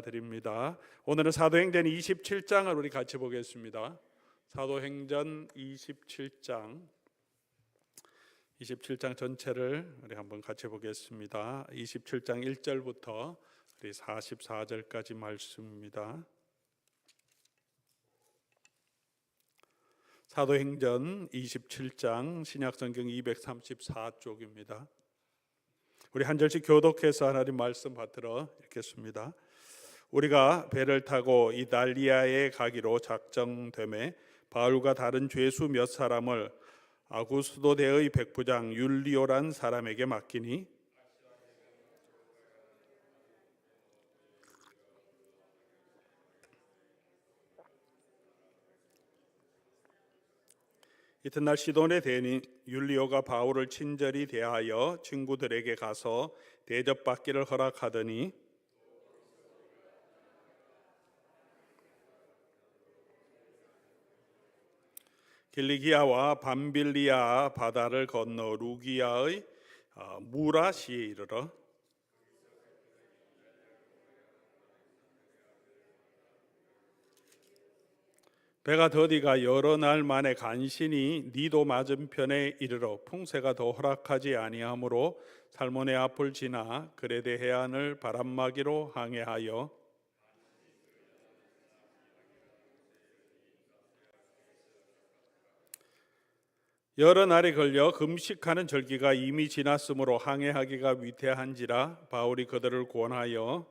감사드립니다. 오늘은 사도행전 27장을 우리 같이 보겠습니다. 사도행전 27장 27장 전체를 우리 한번 같이 보겠습니다. 27장 1절부터 우리 44절까지 말씀입니다. 사도행전 27장 신약성경 234쪽입니다. 우리 한 절씩 교독해서 하나님 말씀 받들어 읽겠습니다. 우리가 배를 타고 이달리아에 가기로 작정됨에 바울과 다른 죄수 몇 사람을 아구스도 대의 백부장 율리오란 사람에게 맡기니? 이튿날 시돈의 대인 율리오가 바울을 친절히 대하여 친구들에게 가서 대접받기를 허락하더니 길리기아와 밤빌리아 바다를 건너 루기아의 어, 무라시에 이르러. 배가 더디가 여러 날 만에 간신히 니도 맞은편에 이르러 풍세가 더 허락하지 아니하므로 살몬의 앞을 지나 그레데 해안을 바람막이로 항해하여 여러 날이 걸려 금식하는 절기가 이미 지났으므로 항해하기가 위태한지라 바울이 그들을 권하여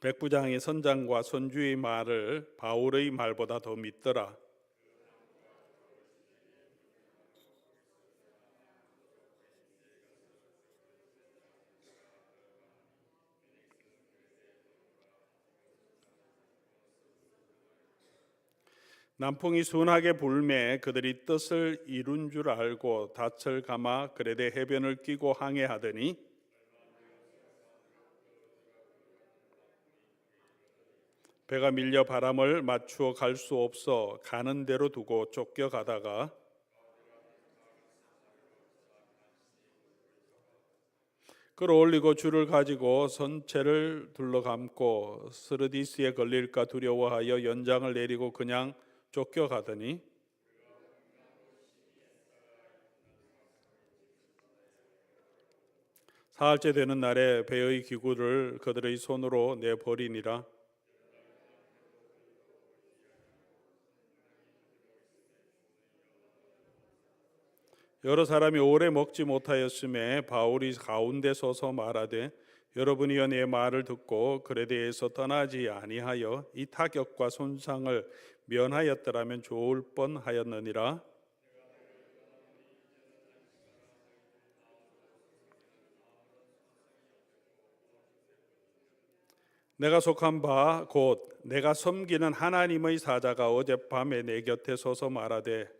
백부장이 선장과 선주의 말을 바울의 말보다 더 믿더라. 남풍이 순하게 불매 그들이 뜻을 이룬 줄 알고 닻을 감아 그레데 해변을 끼고 항해하더니 배가 밀려 바람을 맞추어 갈 수 없어 가는 대로 두고 쫓겨가다가 끌어올리고 줄을 가지고 선체를 둘러감고 스르디스에 걸릴까 두려워하여 연장을 내리고 그냥 쫓겨가더니 사흘째 되는 날에 배의 기구를 그들의 손으로 내버리니라. 여러 사람이 오래 먹지 못하였음에 바울이 가운데 서서 말하되 여러분이여 내 말을 듣고 그레데에서 떠나지 아니하여 이 타격과 손상을 면하였더라면 좋을 뻔하였느니라. 내가 속한 바 곧 내가 섬기는 하나님의 사자가 어젯밤에 내 곁에 서서 말하되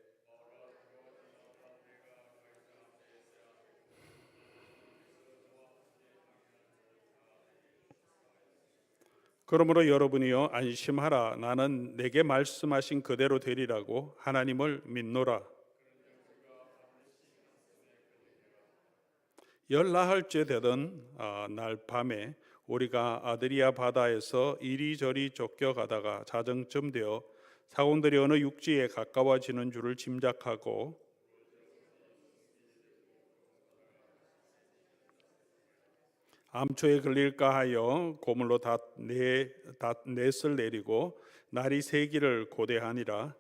그러므로 여러분이여 안심하라. 나는 내게 말씀하신 그대로 되리라고 하나님을 믿노라. 열나흘째 되던 아, 날 밤에 우리가 아드리아 바다에서 이리저리 쫓겨가다가 자정쯤 되어 사공들이 어느 육지에 가까워지는 줄을 짐작하고 암초에 걸릴까 하여 고물로 닷넷을 내리고 날이 세기를 고대하니라.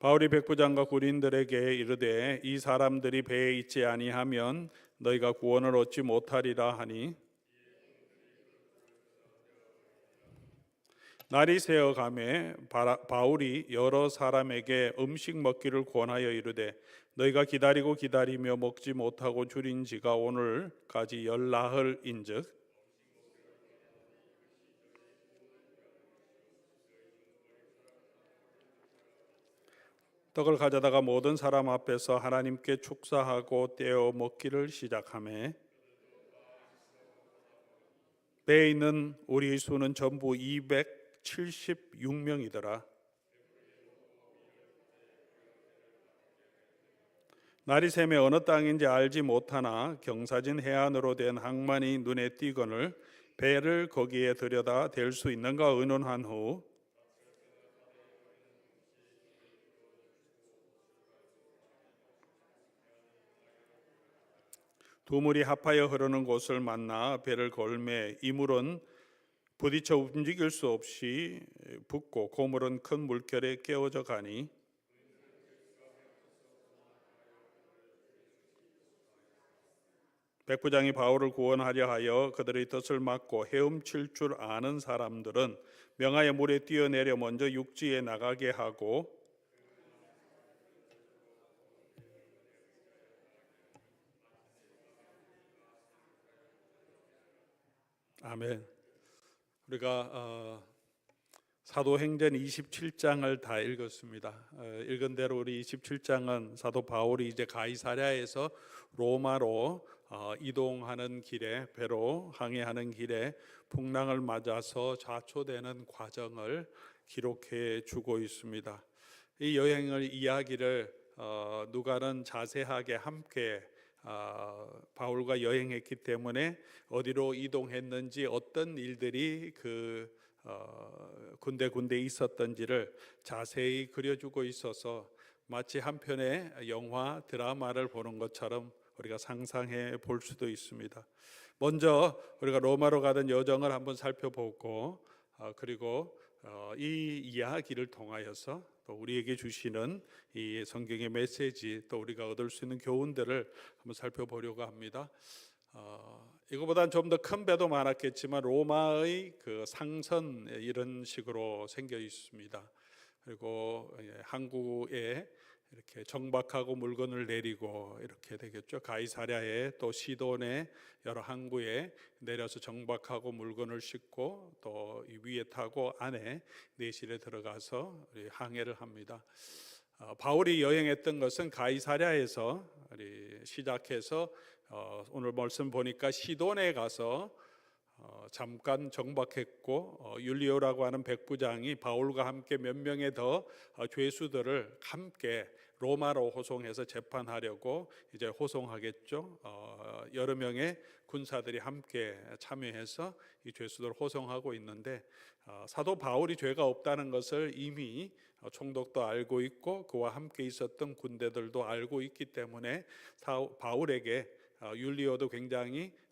바울이 백부장과 군인들에게 이르되 이 사람들이 배에 있지 아니하면 너희가 구원을 얻지 못하리라 하니 날이 새어 가매 바울이 여러 사람에게 음식 먹기를 권하여 이르되 너희가 기다리고 기다리며 먹지 못하고 줄인 지가 오늘까지 열나흘인즉. 떡을 가져다가 모든 사람 앞에서 하나님께 축사하고 떼어 먹기를 시작하매 배에 있는 우리의 수는 전부 276명이더라. 날이 새매 어느 땅인지 알지 못하나 경사진 해안으로 된 항만이 눈에 띄거늘 배를 거기에 들여다 댈 수 있는가 의논한 후 두 물이 합하여 흐르는 곳을 만나 배를 걸매 이 물은 부딪혀 움직일 수 없이 붓고 고물은 큰 물결에 깨어져 가니 백부장이 바울을 구원하려 하여 그들의 뜻을 막고 헤엄칠 줄 아는 사람들은 명하여 물에 뛰어내려 먼저 육지에 나가게 하고 아멘. 우리가 어, 사도행전 27장을 다 읽었습니다. 어, 읽은 대로 우리 27장은 사도 바울이 이제 가이사랴에서 로마로 어, 이동하는 길에 배로 항해하는 길에 풍랑을 맞아서 자초되는 과정을 기록해 주고 있습니다. 이 여행을 이야기를 어, 누가는 자세하게 함께 아, 바울과 여행했기 때문에 어디로 이동했는지 어떤 일들이 그 어, 군데 군데 있었던지를 자세히 그려주고 있어서 마치 한 편의 영화 드라마를 보는 것처럼 우리가 상상해 볼 수도 있습니다. 먼저 우리가 로마로 가던 여정을 한번 살펴보고 어, 그리고 어, 이 이야기를 통하여서 또 우리에게 주시는 이 성경의 메시지 또 우리가 얻을 수 있는 교훈들을 한번 살펴보려고 합니다. 어, 이거보다는 좀더 큰 배도 많았겠지만 로마의 그 상선 이런 식으로 생겨 있습니다. 그리고 예, 항구에 이렇게 정박하고 물건을 내리고 이렇게 되겠죠. 가이사랴에 또 시돈에 여러 항구에 내려서 정박하고 물건을 싣고 또이 위에 타고 안에 내실에 들어가서 항해를 합니다. 어, 바울이 여행했던 것은 가이사랴에서 시작해서 어, 오늘 말씀 보니까 시돈에 가서 어, 잠깐 정박했고 어, 율리오라고 하는 백부장이 바울과 함께 몇 명의 더 어, 죄수들을 함께 로마로 호송해서 재판하려고 이제 호송하겠죠. 어, 여러 명의 군사들이 함께 참여해서 이 죄수들을 호송하고 있는데 어, 사도 바울이 죄가 없다는 것을 이미 어, 총독도 알고 있고 그와 함께 있었던 군대들도 알고 있기 때문에 사- 바울에게 어, 율리오도 굉장히 어,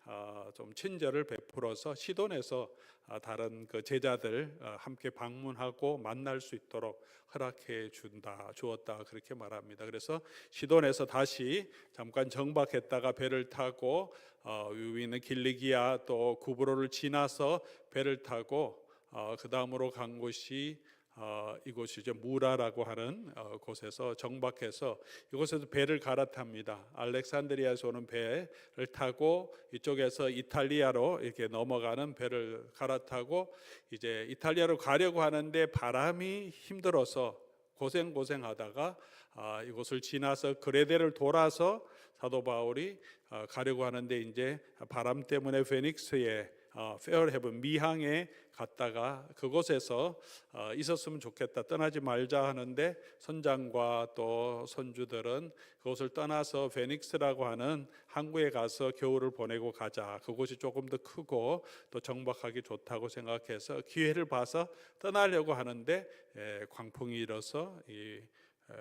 좀 친절을 베풀어서 시돈에서 어, 다른 그 제자들 어, 함께 방문하고 만날 수 있도록 허락해 준다 주었다 그렇게 말합니다. 그래서 시돈에서 다시 잠깐 정박했다가 배를 타고 어, 위는 길리기아 또 구브로를 지나서 배를 타고 어, 그 다음으로 간 곳이 어, 이곳이 이제 무라라고 하는 어, 곳에서 정박해서 이곳에서 배를 갈아탑니다. 알렉산드리아에서 오는 배를 타고 이쪽에서 이탈리아로 이렇게 넘어가는 배를 갈아타고 이제 이탈리아로 가려고 하는데 바람이 힘들어서 고생 고생하다가 아, 이곳을 지나서 그레데를 돌아서 사도 바울이 아, 가려고 하는데 이제 바람 때문에 페닉스에 어, 페어헤븐 미항에 갔다가 그곳에서 어, 있었으면 좋겠다 떠나지 말자 하는데 선장과 또 선주들은 그곳을 떠나서 페닉스라고 하는 항구에 가서 겨울을 보내고 가자. 그곳이 조금 더 크고 또 정박하기 좋다고 생각해서 기회를 봐서 떠나려고 하는데 에, 광풍이 일어서 이 에,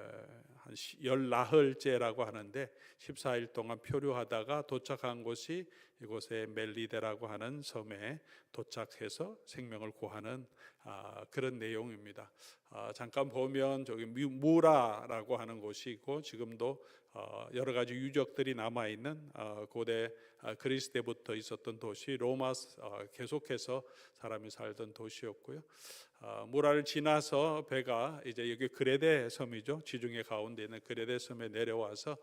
한 시- 열나흘째라고 하는데 14일 동안 표류하다가 도착한 곳이 이곳에 멜리데라고 하는 섬에 도착해서 생명을 구하는 아, 그런 내용입니다. 아, 잠깐 보면 저기 뮤- 무라라고 하는 곳이 있고 지금도 어, 여러 가지 유적들이 남아 있는 어, 고대 아, 그리스 때부터 있었던 도시 로마 어, 계속해서 사람이 살던 도시였고요. 어, 무라를 지나서 배가 이제 여기 그레데 섬이죠. 지중해 가운데 있는 그레데 섬에 내려와서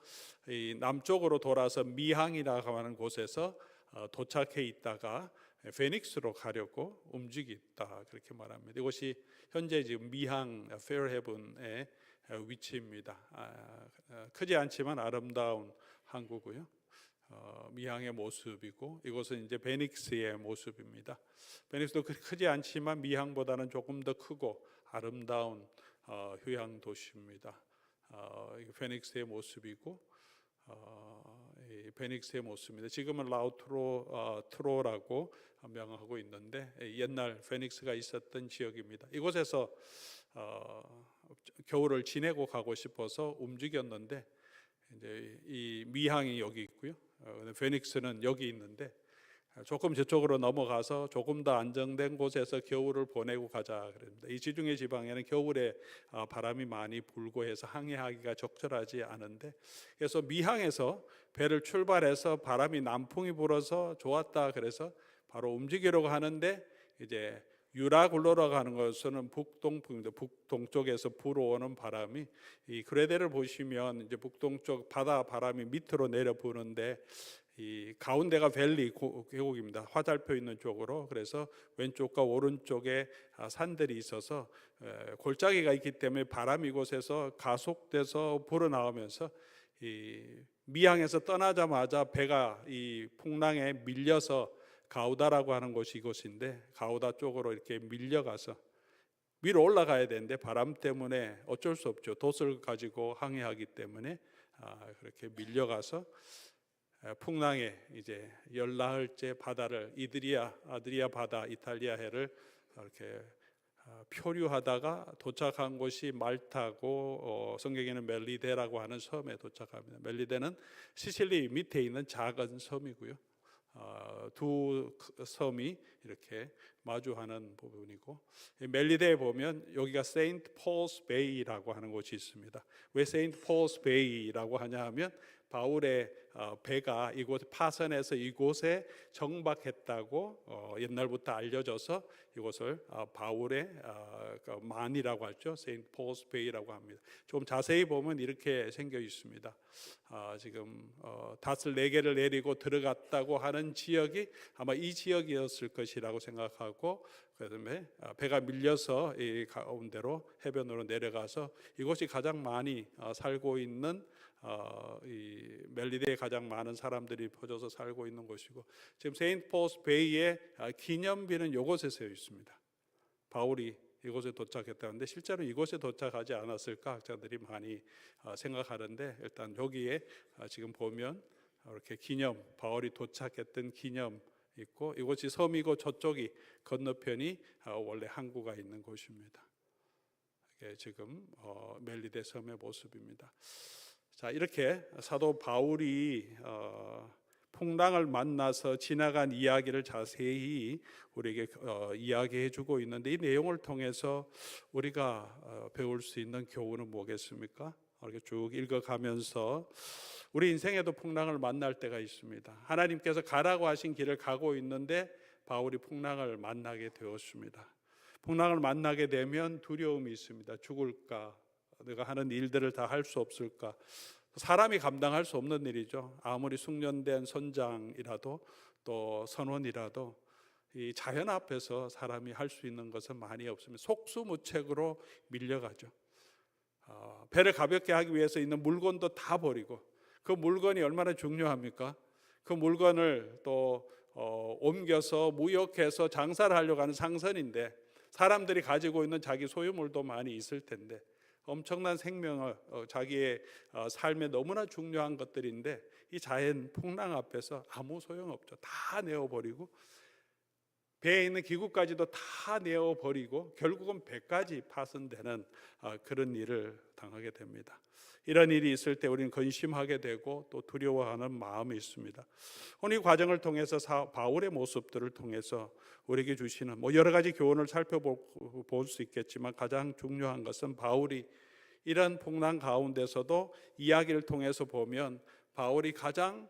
이 남쪽으로 돌아서 미항이라고 하는 곳에서 어, 도착해 있다가 페닉스로 가려고 움직였다 그렇게 말합니다. 이곳이 현재 지금 미항 페어헤븐의 위치입니다. 아, 어, 크지 않지만 아름다운 항구고요. 어, 미항의 모습이고 이곳은 이제 베닉스의 모습입니다. 베닉스도 크지 않지만 미항보다는 조금 더 크고 아름다운 어, 휴양 도시입니다. 어, 베닉스의 모습이고 어, 이 베닉스의 모습입니다. 지금은 라우트로 어, 트로라고 명하고 있는데 옛날 페닉스가 있었던 지역입니다. 이곳에서 어, 겨울을 지내고 가고 싶어서 움직였는데 이제 이 미항이 여기 있고요. 어, 페닉스는 여기 있는데 조금 저쪽으로 넘어가서 조금 더 안정된 곳에서 겨울을 보내고 가자 그럽니다. 이 지중해 지방에는 겨울에 아, 바람이 많이 불고 해서 항해하기가 적절하지 않은데 그래서 미항에서 배를 출발해서 바람이 남풍이 불어서 좋았다 그래서 바로 움직이려고 하는데 이제 유라 굴러러 가는 것은 북동풍 북동쪽에서 불어오는 바람이 이 그레데를 보시면 이제 북동쪽 바다 바람이 밑으로 내려 부는데 이 가운데가 밸리 고- 계곡입니다. 화살표 있는 쪽으로 그래서 왼쪽과 오른쪽에 아, 산들이 있어서 에, 골짜기가 있기 때문에 바람이 이곳에서 가속돼서 불어 나오면서 이 미항에서 떠나자마자 배가 이 풍랑에 밀려서 가우다라고 하는 곳이 이곳인데 가우다 쪽으로 이렇게 밀려가서 위로 올라가야 되는데 바람 때문에 어쩔 수 없죠. 돛을 가지고 항해하기 때문에 아, 그렇게 밀려가서 에, 풍랑에 이제 열나흘째 바다를 이드리아 아드리아 바다 이탈리아 해를 이렇게 아, 표류하다가 도착한 곳이 말타고 어, 성경에는 멜리데라고 하는 섬에 도착합니다. 멜리데는 시실리 밑에 있는 작은 섬이고요. 어, 두 크- 섬이 이렇게 마주하는 부분이고 이 멜리데에 보면 여기가 세인트 폴스 베이라고 하는 곳이 있습니다. 왜 세인트 폴스 베이라고 하냐 하면 바울의 어, 배가 이곳 파선해서 이곳에 정박했다고 어, 옛날부터 알려져서 이곳을 어, 바울의 어, 그 만이라고 하죠. 세인트 폴스 베이라고 합니다. 좀 자세히 보면 이렇게 생겨 있습니다. 아, 지금 어, 닷을 네 개를 내리고 들어갔다고 하는 지역이 아마 이 지역이었을 것이라고 생각하고 그다음에 아, 배가 밀려서 이 가운데로 해변으로 내려가서 이곳이 가장 많이 어, 살고 있는 어, 이 멜리데에 가장 많은 사람들이 퍼져서 살고 있는 곳이고 지금 세인트 폴스 베이의 아, 기념비는 이곳에 세워 있습니다. 바울이 이곳에 도착했다는데 실제로 이곳에 도착하지 않았을까 학자들이 많이 어, 생각하는데 일단 여기에 어, 지금 보면 이렇게 기념 바울이 도착했던 기념 있고 이곳이 섬이고 저쪽이 건너편이 어, 원래 항구가 있는 곳입니다. 이게 지금 어, 멜리데 섬의 모습입니다. 자 이렇게 사도 바울이 어, 풍랑을 만나서 지나간 이야기를 자세히 우리에게 어, 이야기해 주고 있는데 이 내용을 통해서 우리가 어, 배울 수 있는 교훈은 뭐겠습니까? 이렇게 쭉 읽어가면서 우리 인생에도 풍랑을 만날 때가 있습니다. 하나님께서 가라고 하신 길을 가고 있는데 바울이 풍랑을 만나게 되었습니다. 풍랑을 만나게 되면 두려움이 있습니다. 죽을까? 내가 하는 일들을 다 할 수 없을까? 사람이 감당할 수 없는 일이죠. 아무리 숙련된 선장이라도 또 선원이라도 이 자연 앞에서 사람이 할 수 있는 것은 많이 없습니다. 속수무책으로 밀려가죠. 어, 배를 가볍게 하기 위해서 있는 물건도 다 버리고 그 물건이 얼마나 중요합니까? 그 물건을 또 어, 옮겨서 무역해서 장사를 하려고 하는 상선인데 사람들이 가지고 있는 자기 소유물도 많이 있을 텐데 엄청난 생명을 어, 자기의 어, 삶에 너무나 중요한 것들인데 이 자연 풍랑 앞에서 아무 소용 없죠. 다 내어 버리고 배에 있는 기구까지도 다 내어 버리고 결국은 배까지 파손되는 어, 그런 일을 당하게 됩니다. 이런 일이 있을 때 우리는 근심하게 되고 또 두려워하는 마음이 있습니다. 오늘 이 과정을 통해서 사- 바울의 모습들을 통해서 우리에게 주시는 뭐 여러 가지 교훈을 살펴볼 수 있겠지만 가장 중요한 것은 바울이 이런 풍랑 가운데서도 이야기를 통해서 보면 바울이 가장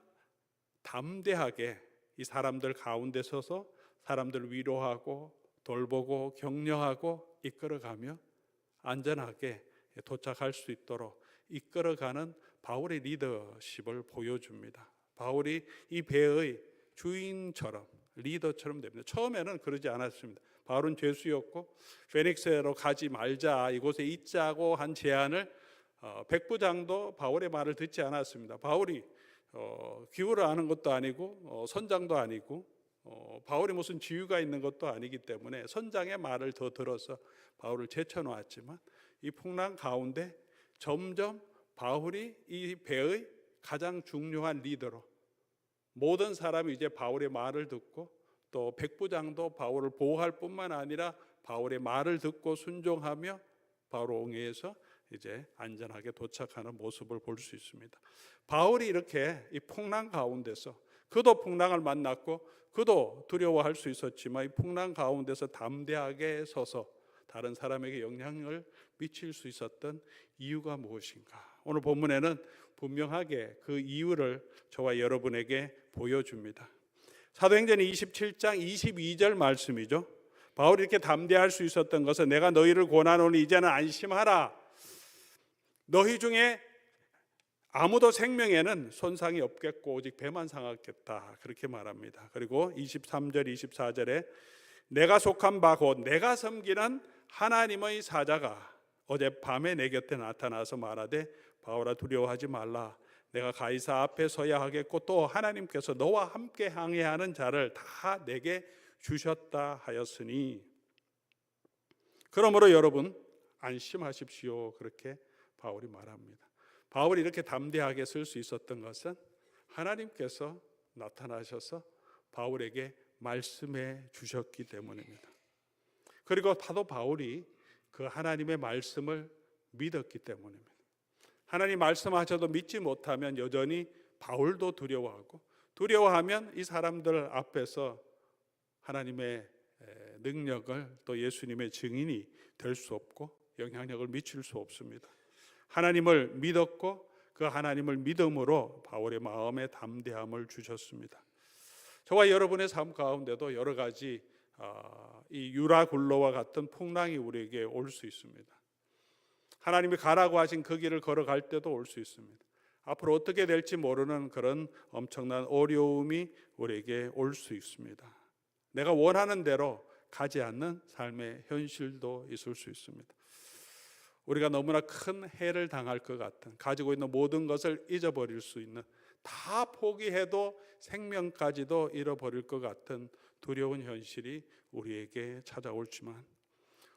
담대하게 이 사람들 가운데 서서 사람들 위로하고 돌보고 격려하고 이끌어가며 안전하게 도착할 수 있도록 이끌어가는 바울의 리더십을 보여줍니다. 바울이 이 배의 주인처럼 리더처럼 됩니다. 처음에는 그러지 않았습니다. 바울은 죄수였고 페닉스로 가지 말자 이곳에 있자고 한 제안을 어, 백부장도 바울의 말을 듣지 않았습니다. 바울이 어, 기후를 아는 것도 아니고 어, 선장도 아니고 어, 바울이 무슨 지위가 있는 것도 아니기 때문에 선장의 말을 더 들어서 바울을 제쳐놓았지만 이 풍랑 가운데 점점 바울이 이 배의 가장 중요한 리더로 모든 사람이 이제 바울의 말을 듣고 또 백부장도 바울을 보호할 뿐만 아니라 바울의 말을 듣고 순종하며 바울 옹에서 이제 안전하게 도착하는 모습을 볼 수 있습니다. 바울이 이렇게 이 풍랑 가운데서 그도 풍랑을 만났고 그도 두려워할 수 있었지만 이 풍랑 가운데서 담대하게 서서 다른 사람에게 영향을 미칠 수 있었던 이유가 무엇인가? 오늘 본문에는 분명하게 그 이유를 저와 여러분에게 보여줍니다. 사도행전 27장 22절 말씀이죠. 바울이 이렇게 담대할 수 있었던 것은 내가 너희를 권하노니 이제는 안심하라. 너희 중에 아무도 생명에는 손상이 없겠고 오직 배만 상하겠다. 그렇게 말합니다. 그리고 23절 24절에 내가 속한 바 곧 내가 섬기는 하나님의 사자가 어젯밤에 내 곁에 나타나서 말하되 바울아 두려워하지 말라. 내가 가이사 앞에 서야 하겠고 또 하나님께서 너와 함께 항해하는 자를 다 내게 주셨다 하였으니 그러므로 여러분 안심하십시오. 그렇게 바울이 말합니다. 바울이 이렇게 담대하게 쓸 수 있었던 것은 하나님께서 나타나셔서 바울에게 말씀해 주셨기 때문입니다. 그리고 파도 바울이 그 하나님의 말씀을 믿었기 때문입니다. 하나님 말씀하셔도 믿지 못하면 여전히 바울도 두려워하고 두려워하면 이 사람들 앞에서 하나님의 능력을 또 예수님의 증인이 될 수 없고 영향력을 미칠 수 없습니다. 하나님을 믿었고 그 하나님을 믿음으로 바울의 마음에 담대함을 주셨습니다. 저와 여러분의 삶 가운데도 여러 가지 아, 이 유라굴로와 같은 풍랑이 우리에게 올 수 있습니다. 하나님이 가라고 하신 그 길을 걸어갈 때도 올 수 있습니다. 앞으로 어떻게 될지 모르는 그런 엄청난 어려움이 우리에게 올 수 있습니다. 내가 원하는 대로 가지 않는 삶의 현실도 있을 수 있습니다. 우리가 너무나 큰 해를 당할 것 같은 가지고 있는 모든 것을 잊어버릴 수 있는 다 포기해도 생명까지도 잃어버릴 것 같은 두려운 현실이 우리에게 찾아올지만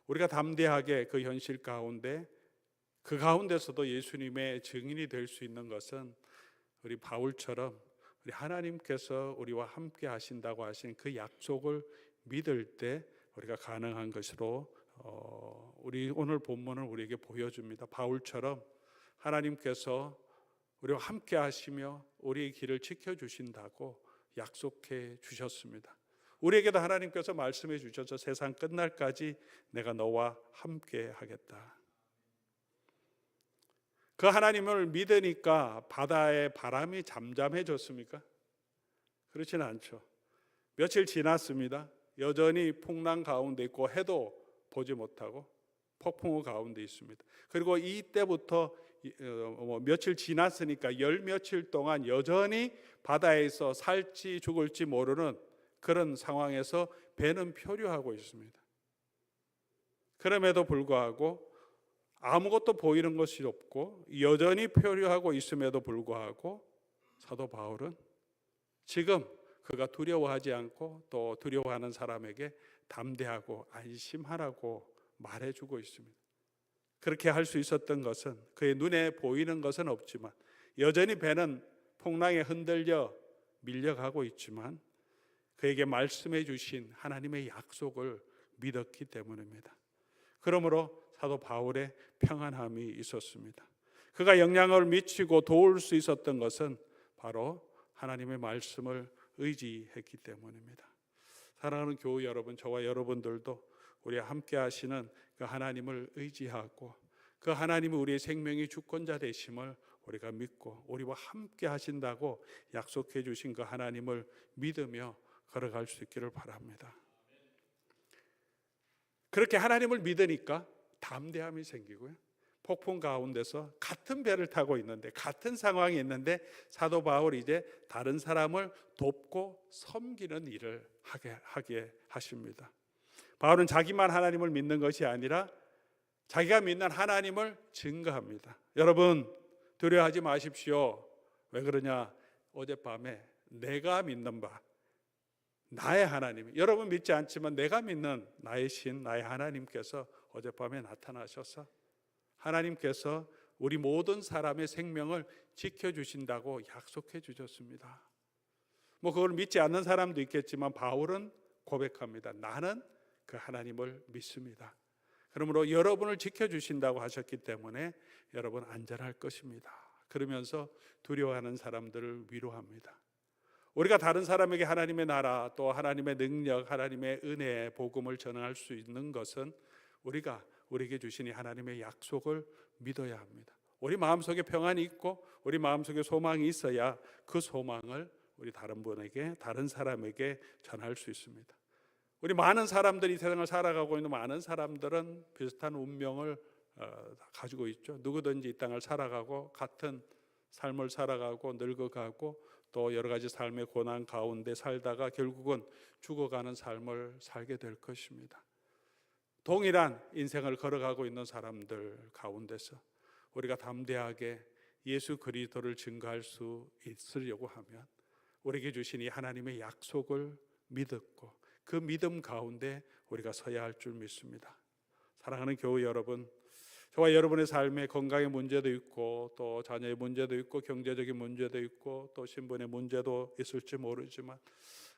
우리가 담대하게 그 현실 가운데 그 가운데서도 예수님의 증인이 될 수 있는 것은 우리 바울처럼 우리 하나님께서 우리와 함께 하신다고 하신 그 약속을 믿을 때 우리가 가능한 것으로 어, 우리 오늘 본문을 우리에게 보여줍니다. 바울처럼 하나님께서 우리와 함께 하시며 우리의 길을 지켜 주신다고 약속해 주셨습니다. 우리에게도 하나님께서 말씀해 주셔서 세상 끝날까지 내가 너와 함께 하겠다. 그 하나님을 믿으니까 바다의 바람이 잠잠해졌습니까? 그렇지는 않죠. 며칠 지났습니다. 여전히 풍랑 가운데 있고 해도 보지 못하고 폭풍우 가운데 있습니다. 그리고 이때부터 어, 뭐 며칠 지났으니까 열 며칠 동안 여전히 바다에서 살지 죽을지 모르는 그런 상황에서 배는 표류하고 있습니다. 그럼에도 불구하고 아무것도 보이는 것이 없고 여전히 표류하고 있음에도 불구하고 사도 바울은 지금 그가 두려워하지 않고 또 두려워하는 사람에게 담대하고 안심하라고 말해주고 있습니다. 그렇게 할 수 있었던 것은 그의 눈에 보이는 것은 없지만 여전히 배는 풍랑에 흔들려 밀려가고 있지만 그에게 말씀해 주신 하나님의 약속을 믿었기 때문입니다. 그러므로 사도 바울의 평안함이 있었습니다. 그가 영향을 미치고 도울 수 있었던 것은 바로 하나님의 말씀을 의지했기 때문입니다. 사랑하는 교우 여러분, 저와 여러분들도 우리 함께 하시는 그 하나님을 의지하고 그 하나님이 우리의 생명의 주권자 되심을 우리가 믿고 우리와 함께 하신다고 약속해 주신 그 하나님을 믿으며 걸어갈 수 있기를 바랍니다. 그렇게 하나님을 믿으니까 담대함이 생기고요. 폭풍 가운데서 같은 배를 타고 있는데 같은 상황이 있는데 사도 바울 이제 다른 사람을 돕고 섬기는 일을 하게 하게 하십니다. 바울은 자기만 하나님을 믿는 것이 아니라 자기가 믿는 하나님을 증거합니다. 여러분 두려워하지 마십시오. 왜 그러냐? 어젯밤에 내가 믿는 바 나의 하나님 여러분 믿지 않지만 내가 믿는 나의 신 나의 하나님께서 어젯밤에 나타나셔서 하나님께서 우리 모든 사람의 생명을 지켜 주신다고 약속해 주셨습니다. 뭐 그걸 믿지 않는 사람도 있겠지만 바울은 고백합니다. 나는 그 하나님을 믿습니다. 그러므로 여러분을 지켜 주신다고 하셨기 때문에 여러분 안전할 것입니다. 그러면서 두려워하는 사람들을 위로합니다. 우리가 다른 사람에게 하나님의 나라 또 하나님의 능력, 하나님의 은혜, 복음을 전할 수 있는 것은 우리가 우리에게 주신 이 하나님의 약속을 믿어야 합니다. 우리 마음속에 평안이 있고 우리 마음속에 소망이 있어야 그 소망을 우리 다른 분에게 다른 사람에게 전할 수 있습니다. 우리 많은 사람들이 세상을 살아가고 있는 많은 사람들은 비슷한 운명을 어, 가지고 있죠. 누구든지 이 땅을 살아가고 같은 삶을 살아가고 늙어가고 또 여러 가지 삶의 고난 가운데 살다가 결국은 죽어가는 삶을 살게 될 것입니다. 동일한 인생을 걸어가고 있는 사람들 가운데서 우리가 담대하게 예수 그리스도를 증거할 수 있으려고 하면 우리에게 주신 이 하나님의 약속을 믿었고 그 믿음 가운데 우리가 서야 할 줄 믿습니다. 사랑하는 교우 여러분, 저와 여러분의 삶에 건강의 문제도 있고 또 자녀의 문제도 있고 경제적인 문제도 있고 또 신분의 문제도 있을지 모르지만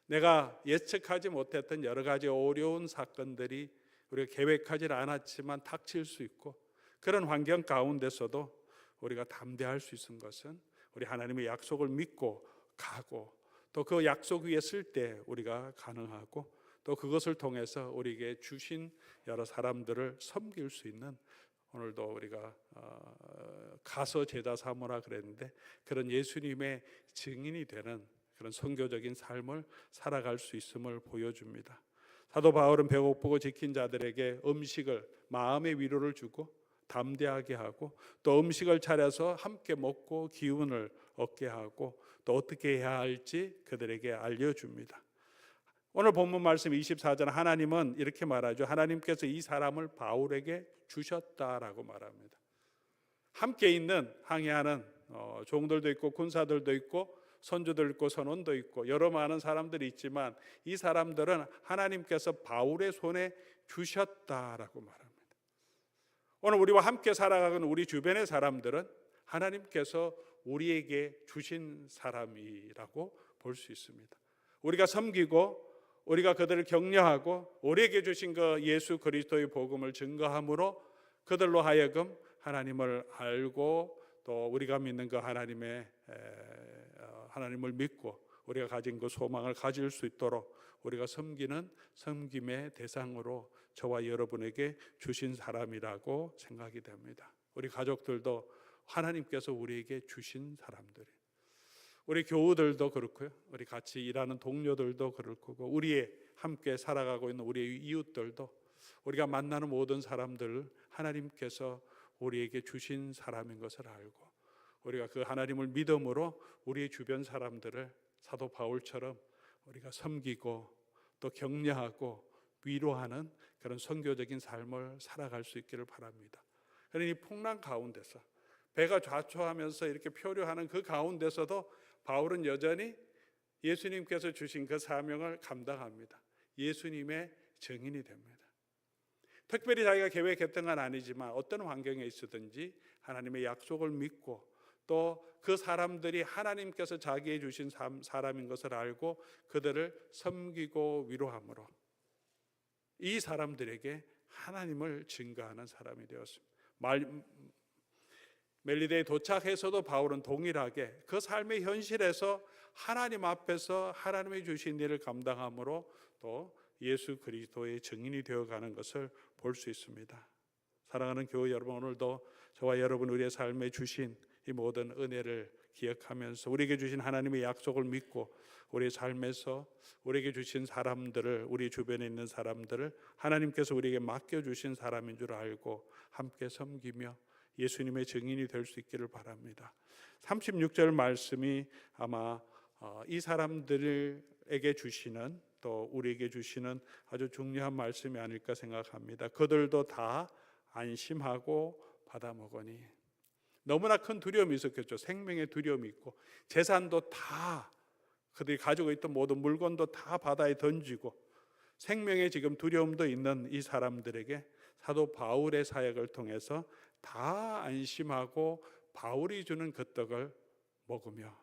내가 예측하지 못했던 여러 가지 어려운 사건들이 우리가 계획하지 않았지만 닥칠 수 있고 그런 환경 가운데서도 우리가 담대할 수 있는 것은 우리 하나님의 약속을 믿고 가고 또 그 약속 위에 쓸 때 우리가 가능하고 또 그것을 통해서 우리에게 주신 여러 사람들을 섬길 수 있는 오늘도 우리가 어, 가서 제자 삼으라 그랬는데 그런 예수님의 증인이 되는 그런 선교적인 삶을 살아갈 수 있음을 보여줍니다. 사도 바울은 배고프고 지킨 자들에게 음식을 마음의 위로를 주고 담대하게 하고 또 음식을 차려서 함께 먹고 기운을 얻게 하고 또 어떻게 해야 할지 그들에게 알려줍니다. 오늘 본문 말씀 24절 하나님은 이렇게 말하죠. 하나님께서 이 사람을 바울에게 주셨다라고 말합니다. 함께 있는 항해하는 어, 종들도 있고 군사들도 있고 선주들 있고 선원도 있고 여러 많은 사람들이 있지만 이 사람들은 하나님께서 바울의 손에 주셨다라고 말합니다. 오늘 우리와 함께 살아가는 우리 주변의 사람들은 하나님께서 우리에게 주신 사람이라고 볼 수 있습니다. 우리가 섬기고 우리가 그들을 격려하고 우리에게 주신 그 예수 그리스도의 복음을 증거함으로 그들로 하여금 하나님을 알고 또 우리가 믿는 그 하나님의 어, 하나님을 믿고 우리가 가진 그 소망을 가질 수 있도록 우리가 섬기는 섬김의 대상으로 저와 여러분에게 주신 사람이라고 생각이 됩니다. 우리 가족들도 하나님께서 우리에게 주신 사람들이 우리 교우들도 그렇고요. 우리 같이 일하는 동료들도 그럴 거고 우리의 함께 살아가고 있는 우리 이웃들도 우리가 만나는 모든 사람들 하나님께서 우리에게 주신 사람인 것을 알고 우리가 그 하나님을 믿음으로 우리의 주변 사람들을 사도 바울처럼 우리가 섬기고 또 격려하고 위로하는 그런 선교적인 삶을 살아갈 수 있기를 바랍니다. 그러니 풍랑 가운데서 배가 좌초하면서 이렇게 표류하는 그 가운데서도 바울은 여전히 예수님께서 주신 그 사명을 감당합니다. 예수님의 증인이 됩니다. 특별히 자기가 계획했던 건 아니지만 어떤 환경에 있었든지 하나님의 약속을 믿고 또 그 사람들이 하나님께서 자기에 주신 사람인 것을 알고 그들을 섬기고 위로함으로 이 사람들에게 하나님을 증거하는 사람이 되었습니다. 말, 멜리데에 도착해서도 바울은 동일하게 그 삶의 현실에서 하나님 앞에서 하나님이 주신 일을 감당함으로 또 예수 그리스도의 증인이 되어 가는 것을 볼 수 있습니다. 사랑하는 교회 여러분 오늘도 저와 여러분 우리의 삶에 주신 이 모든 은혜를 기억하면서 우리에게 주신 하나님의 약속을 믿고 우리의 삶에서 우리에게 주신 사람들을 우리 주변에 있는 사람들을 하나님께서 우리에게 맡겨 주신 사람인 줄 알고 함께 섬기며 예수님의 증인이 될 수 있기를 바랍니다. 36절 말씀이 아마 어, 이 사람들에게 주시는 또 우리에게 주시는 아주 중요한 말씀이 아닐까 생각합니다. 그들도 다 안심하고 받아 먹으니 너무나 큰 두려움이 있었겠죠. 생명의 두려움이 있고 재산도 다 그들이 가지고 있던 모든 물건도 다 바다에 던지고 생명의 지금 두려움도 있는 이 사람들에게 사도 바울의 사역을 통해서 다 안심하고 바울이 주는 그 떡을 먹으며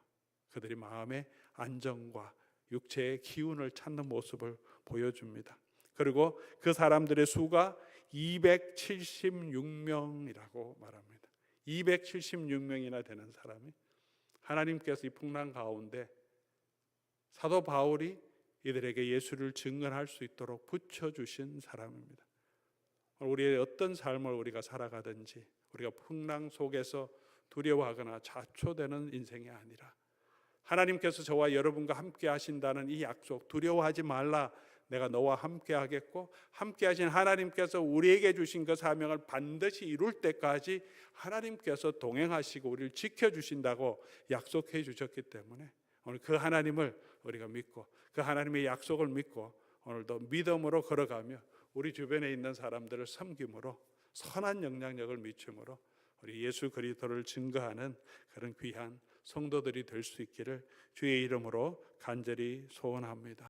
그들이 마음의 안정과 육체의 기운을 찾는 모습을 보여줍니다. 그리고 그 사람들의 수가 276명이라고 말합니다. 276명이나 되는 사람이 하나님께서 이 풍랑 가운데 사도 바울이 이들에게 예수를 증언할 수 있도록 붙여 주신 사람입니다. 우리의 어떤 삶을 우리가 살아가든지 우리가 풍랑 속에서 두려워하거나 자초되는 인생이 아니라 하나님께서 저와 여러분과 함께 하신다는 이 약속 두려워하지 말라. 내가 너와 함께 하겠고 함께 하신 하나님께서 우리에게 주신 그 사명을 반드시 이룰 때까지 하나님께서 동행하시고 우리를 지켜 주신다고 약속해 주셨기 때문에 오늘 그 하나님을 우리가 믿고 그 하나님의 약속을 믿고 오늘도 믿음으로 걸어가며 우리 주변에 있는 사람들을 섬김으로 선한 영향력을 미침으로 우리 예수 그리스도를 증거하는 그런 귀한 성도들이 될 수 있기를 주의 이름으로 간절히 소원합니다.